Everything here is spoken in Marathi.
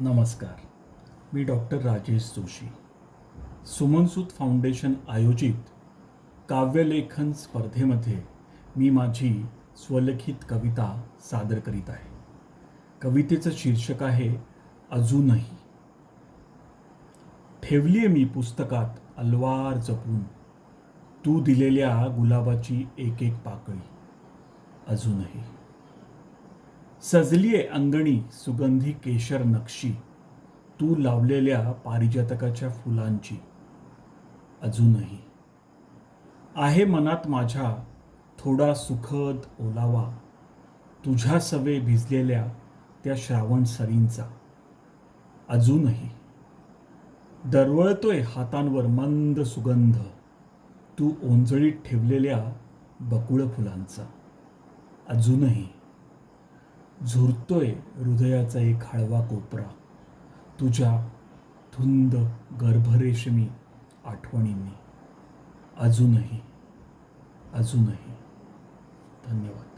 नमस्कार. मी डॉक्टर राजेश जोशी. सुमनसूत फाउंडेशन आयोजित काव्यलेखन स्पर्धेमध्ये मी माझी स्वलिखित कविता सादर करीत आहे. कवितेचं शीर्षक आहे अजूनही. ठेवली आहे मी पुस्तकात अलवार जपून तू दिलेल्या गुलाबाची एक एक पाकळी. अजूनही. सजलीये अंगणी सुगंधी केशर नक्षी तू लावलेल्या पारिजातकाच्या फुलांची. अजूनही. आहे मनात माझ्या थोडा सुखद ओलावा. तुझ्या सवे भिजलेल्या त्या श्रावण सरींचा. अजूनही. दरवळतोय हातांवर मंद सुगंध. तू ओंजळीत ठेवलेल्या बकुळ फुलांचा. अजूनही. झुरतोय हृदयाचा एक हळवा कोपरा. तुझ्या धुंद गर्भरेशमी आठवणींनी अजूनही अजूनही. धन्यवाद.